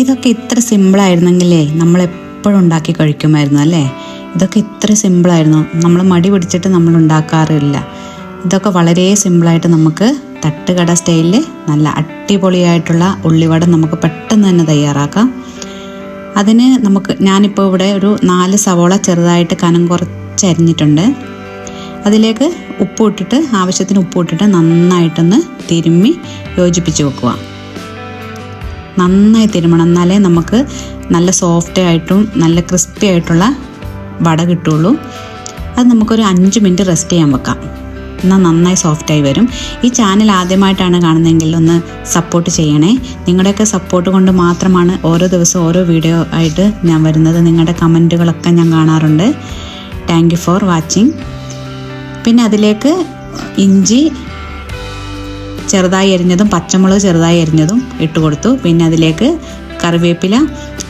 ഇതൊക്കെ ഇത്ര സിമ്പിളായിരുന്നെങ്കിലേ നമ്മൾ എപ്പോഴും ഉണ്ടാക്കി കഴിക്കുമായിരുന്നു അല്ലേ? ഇതൊക്കെ ഇത്ര സിമ്പിളായിരുന്നു നമ്മൾ മടി പിടിച്ചിട്ട് നമ്മൾ ഉണ്ടാക്കാറില്ല. ഇതൊക്കെ വളരെ സിമ്പിളായിട്ട് നമുക്ക് തട്ടുകട സ്റ്റൈലിൽ നല്ല അടിപൊളിയായിട്ടുള്ള ഉള്ളിവട നമുക്ക് പെട്ടെന്ന് തന്നെ തയ്യാറാക്കാം. അതിന് നമുക്ക് ഞാനിപ്പോൾ ഇവിടെ ഒരു നാല് സവോള ചെറുതായിട്ട് കനം കുറച്ച് അരിഞ്ഞിട്ടുണ്ട്. അതിലേക്ക് ഉപ്പ് ഇട്ടിട്ട് ആവശ്യത്തിന് ഉപ്പ് ഇട്ടിട്ട് നന്നായിട്ടൊന്ന് തിരുമ്മി യോജിപ്പിച്ച് വെക്കുക. നന്നായി തിരുമണം. എന്നാലേ നമുക്ക് നല്ല സോഫ്റ്റ് ആയിട്ടും നല്ല ക്രിസ്പി ആയിട്ടുള്ള വട കിട്ടുള്ളൂ. അത് നമുക്കൊരു അഞ്ച് മിനിറ്റ് റെസ്റ്റ് ചെയ്യാൻ വെക്കാം. എന്നാൽ നന്നായി സോഫ്റ്റായി വരും. ഈ ചാനൽ ആദ്യമായിട്ടാണ് കാണുന്നതെങ്കിൽ ഒന്ന് സപ്പോർട്ട് ചെയ്യണേ. നിങ്ങളുടെയൊക്കെ സപ്പോർട്ട് കൊണ്ട് മാത്രമാണ് ഓരോ ദിവസവും ഓരോ വീഡിയോ ആയിട്ട് ഞാൻ വരുന്നത്. നിങ്ങളുടെ കമന്റുകളൊക്കെ ഞാൻ കാണാറുണ്ട്. താങ്ക് യു ഫോർ വാച്ചിങ് പിന്നെ അതിലേക്ക് ഇഞ്ചി ചെറുതായി അരിഞ്ഞതും പച്ചമുളക് ചെറുതായി അരിഞ്ഞതും ഇട്ട് കൊടുത്തു. പിന്നെ അതിലേക്ക് കറിവേപ്പില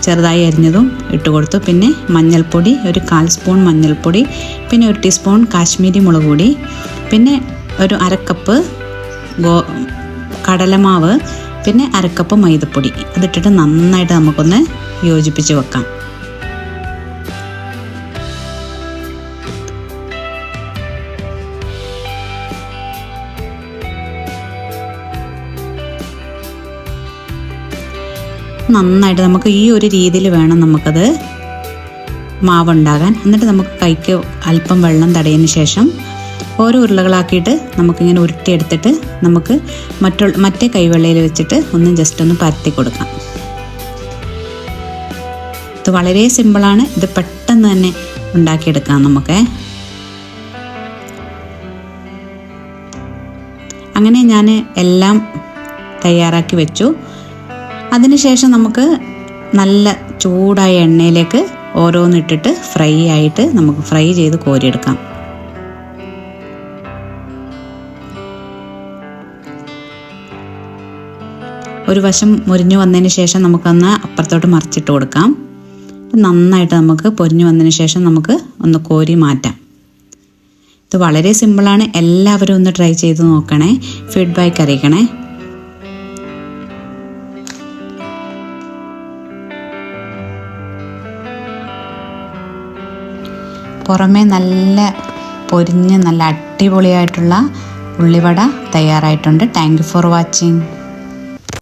ചെറുതായി അരിഞ്ഞതും ഇട്ട് കൊടുത്തു. പിന്നെ മഞ്ഞൾപ്പൊടി ഒരു കാൽ സ്പൂൺ മഞ്ഞൾപ്പൊടി പിന്നെ ഒരു ടീസ്പൂൺ കാശ്മീരി മുളക് പൊടി പിന്നെ ഒരു അരക്കപ്പ് ഗോ കടലമാവ് പിന്നെ അരക്കപ്പ് മൈദപ്പൊടി. അതിട്ടിട്ട് നന്നായിട്ട് നമുക്കൊന്ന് യോജിപ്പിച്ച് വെക്കാം. നന്നായിട്ട് നമുക്ക് ഈ ഒരു രീതിയിൽ വേണം നമുക്കത് മാവുണ്ടാകാൻ. എന്നിട്ട് നമുക്ക് കൈക്ക് അല്പം വെള്ളം തടയതിന് ശേഷം ഓരോ ഉരുളകളാക്കിയിട്ട് നമുക്കിങ്ങനെ ഉരുട്ടിയെടുത്തിട്ട് നമുക്ക് മറ്റുള്ള മറ്റേ കൈവെള്ളയിൽ വെച്ചിട്ട് ഒന്ന് ജസ്റ്റ് ഒന്ന് പരത്തി കൊടുക്കാം. ഇത് വളരെ സിമ്പിളാണ് ഇത് പെട്ടെന്ന് തന്നെ ഉണ്ടാക്കിയെടുക്കാം നമുക്ക്. അങ്ങനെ ഞാൻ എല്ലാം തയ്യാറാക്കി വെച്ചു. അതിനുശേഷം നമുക്ക് നല്ല ചൂടായ എണ്ണയിലേക്ക് ഓരോന്നിട്ടിട്ട് ഫ്രൈ ആയിട്ട് നമുക്ക് ഫ്രൈ ചെയ്ത് കോരിയെടുക്കാം. ഒരു വശം മുരിഞ്ഞു വന്നതിന് ശേഷം നമുക്കൊന്ന് അപ്പുറത്തോട്ട് മറിച്ചിട്ട് കൊടുക്കാം. നന്നായിട്ട് നമുക്ക് പൊരിഞ്ഞു വന്നതിന് ശേഷം നമുക്ക് ഒന്ന് കോരി മാറ്റാം. ഇത് വളരെ സിമ്പിളാണ്. എല്ലാവരും ഒന്ന് ട്രൈ ചെയ്ത് നോക്കണേ. ഫീഡ്ബാക്ക് അറിയിക്കണേ. പുറമേ നല്ല പൊരിഞ്ഞ് നല്ല അടിപൊളിയായിട്ടുള്ള ഉള്ളിവട തയ്യാറായിട്ടുണ്ട്. Thank you for watching